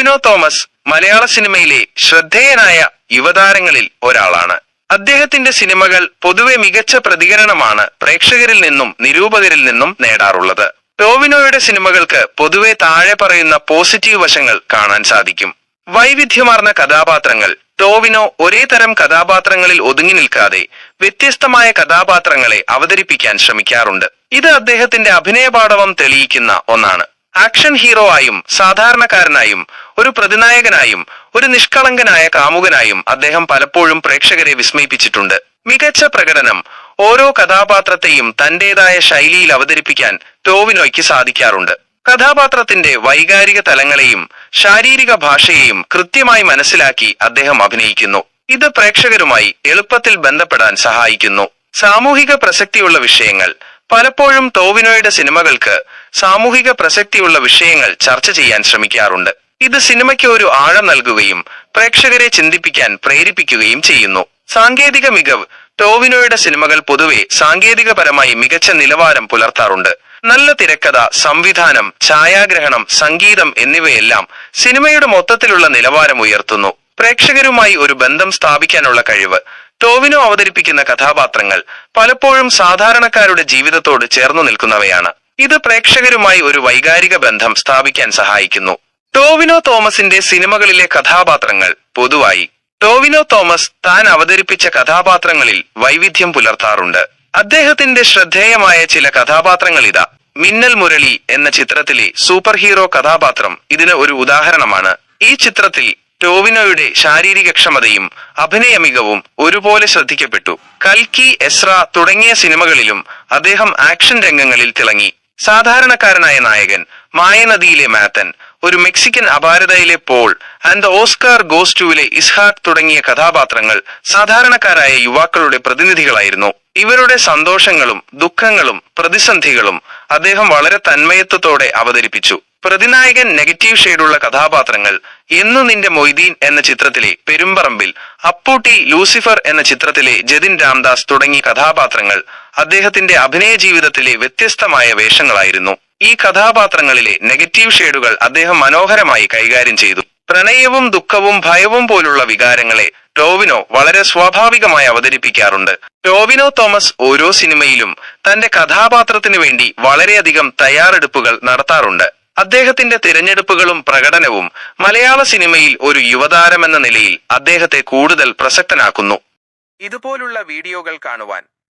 ടോവിനോ തോമസ് മലയാള സിനിമയിലെ ശ്രദ്ധേയനായ യുവതാരങ്ങളിൽ ഒരാളാണ്. അദ്ദേഹത്തിന്റെ സിനിമകൾ പൊതുവെ മികച്ച പ്രതികരണമാണ് പ്രേക്ഷകരിൽ നിന്നും നിരൂപകരിൽ നിന്നും നേടാറുള്ളത്. ടോവിനോയുടെ സിനിമകൾക്ക് പൊതുവെ താഴെ പറയുന്ന പോസിറ്റീവ് വശങ്ങൾ കാണാൻ സാധിക്കും. വൈവിധ്യമാർന്ന കഥാപാത്രങ്ങൾ ടോവിനോ ഒരേ തരം കഥാപാത്രങ്ങളിൽ ഒതുങ്ങി നിൽക്കാതെ വ്യത്യസ്തമായ കഥാപാത്രങ്ങളെ അവതരിപ്പിക്കാൻ ശ്രമിക്കാറുണ്ട്. ഇത് അദ്ദേഹത്തിന്റെ അഭിനയപാഠവം തെളിയിക്കുന്ന ഒന്നാണ്. ആക്ഷൻ ഹീറോ ആയും സാധാരണക്കാരനായും ഒരു പ്രതിനായകനായും ഒരു നിഷ്കളങ്കനായ കാമുകനായും അദ്ദേഹം പലപ്പോഴും പ്രേക്ഷകരെ വിസ്മയിപ്പിച്ചിട്ടുണ്ട്. മികച്ച പ്രകടനം ഓരോ കഥാപാത്രത്തെയും തന്റേതായ ശൈലിയിൽ അവതരിപ്പിക്കാൻ ടോവിനോയ്ക്ക് സാധിക്കാറുണ്ട്. കഥാപാത്രത്തിന്റെ വൈകാരിക തലങ്ങളെയും ശാരീരിക ഭാഷയെയും കൃത്യമായി മനസ്സിലാക്കി അദ്ദേഹം അഭിനയിക്കുന്നു. ഇത് പ്രേക്ഷകരുമായി എളുപ്പത്തിൽ ബന്ധപ്പെടാൻ സഹായിക്കുന്നു. സാമൂഹിക പ്രസക്തിയുള്ള വിഷയങ്ങൾ പലപ്പോഴും ടോവിനോയുടെ സിനിമകൾക്ക് സാമൂഹിക പ്രസക്തിയുള്ള വിഷയങ്ങൾ ചർച്ച ചെയ്യാൻ ശ്രമിക്കാറുണ്ട്. ഇത് സിനിമയ്ക്ക് ഒരു ആഴം നൽകുകയും പ്രേക്ഷകരെ ചിന്തിപ്പിക്കാൻ പ്രേരിപ്പിക്കുകയും ചെയ്യുന്നു. സാങ്കേതിക മികവ് ടോവിനോയുടെ സിനിമകൾ പൊതുവെ സാങ്കേതികപരമായി മികച്ച നിലവാരം പുലർത്താറുണ്ട്. നല്ല തിരക്കഥ സംവിധാനം ഛായാഗ്രഹണം സംഗീതം എന്നിവയെല്ലാം സിനിമയുടെ മൊത്തത്തിലുള്ള നിലവാരം ഉയർത്തുന്നു. പ്രേക്ഷകരുമായി ഒരു ബന്ധം സ്ഥാപിക്കാനുള്ള കഴിവ് ടോവിനോ അവതരിപ്പിക്കുന്ന കഥാപാത്രങ്ങൾ പലപ്പോഴും സാധാരണക്കാരുടെ ജീവിതത്തോട് ചേർന്നു നിൽക്കുന്നവയാണ്. ഇത് പ്രേക്ഷകരുമായി ഒരു വൈകാരിക ബന്ധം സ്ഥാപിക്കാൻ സഹായിക്കുന്നു. ടോവിനോ തോമസിന്റെ സിനിമകളിലെ കഥാപാത്രങ്ങൾ പൊതുവായി. ടോവിനോ തോമസ് താൻ അവതരിപ്പിച്ച കഥാപാത്രങ്ങളിൽ വൈവിധ്യം പുലർത്താറുണ്ട്. അദ്ദേഹത്തിന്റെ ശ്രദ്ധേയമായ ചില കഥാപാത്രങ്ങൾ ഇതാ. മിന്നൽ മുരളി എന്ന ചിത്രത്തിലെ സൂപ്പർ ഹീറോ കഥാപാത്രം ഇതിന് ഒരു ഉദാഹരണമാണ്. ഈ ചിത്രത്തിൽ ടോവിനോയുടെ ശാരീരികക്ഷമതയും അഭിനയ മികവും ഒരുപോലെ ശ്രദ്ധിക്കപ്പെട്ടു. കൽക്കി എസ്ര തുടങ്ങിയ സിനിമകളിലും അദ്ദേഹം ആക്ഷൻ രംഗങ്ങളിൽ തിളങ്ങി. സാധാരണക്കാരനായ നായകൻ മായനദിയിലെ മാത്തൻ ഒരു മെക്സിക്കൻ അപാരതയിലെ പോൾ ആൻഡ് ദ ഓസ്കാർ ഗോസ്റ്റുവിലെ ഇസ്ഹാഖ് തുടങ്ങിയ കഥാപാത്രങ്ങൾ സാധാരണക്കാരായ യുവാക്കളുടെ പ്രതിനിധികളായിരുന്നു. ഇവരുടെ സന്തോഷങ്ങളും ദുഃഖങ്ങളും പ്രതിസന്ധികളും അദ്ദേഹം വളരെ തന്മയത്വത്തോടെ അവതരിപ്പിച്ചു. പ്രതിനായകൻ നെഗറ്റീവ് ഷെയ്ഡുള്ള കഥാപാത്രങ്ങൾ എന്നു നിന്റെ മൊയ്തീൻ എന്ന ചിത്രത്തിലെ പെരുമ്പറമ്പിൽ അപ്പൂട്ടി ലൂസിഫർ എന്ന ചിത്രത്തിലെ ജതിൻ രാംദാസ് തുടങ്ങിയ കഥാപാത്രങ്ങൾ അദ്ദേഹത്തിന്റെ അഭിനയ ജീവിതത്തിലെ വ്യത്യസ്തമായ വേഷങ്ങളായിരുന്നു. ഈ കഥാപാത്രങ്ങളിലെ നെഗറ്റീവ് ഷെയ്ഡുകൾ അദ്ദേഹം മനോഹരമായി കൈകാര്യം ചെയ്തു. പ്രണയവും ദുഃഖവും ഭയവും പോലുള്ള വികാരങ്ങളെ ടോവിനോ വളരെ സ്വാഭാവികമായി അവതരിപ്പിക്കാറുണ്ട്. ടോവിനോ തോമസ് ഓരോ സിനിമയിലും തന്റെ കഥാപാത്രത്തിനു വേണ്ടി വളരെയധികം തയ്യാറെടുപ്പുകൾ നടത്താറുണ്ട്. അദ്ദേഹത്തിന്റെ തിരഞ്ഞെടുപ്പുകളും പ്രകടനവും മലയാള സിനിമയിൽ ഒരു യുവതാരമെന്ന നിലയിൽ അദ്ദേഹത്തെ കൂടുതൽ പ്രസക്തനാക്കുന്നു. ഇതുപോലുള്ള വീഡിയോകൾ കാണുവാൻ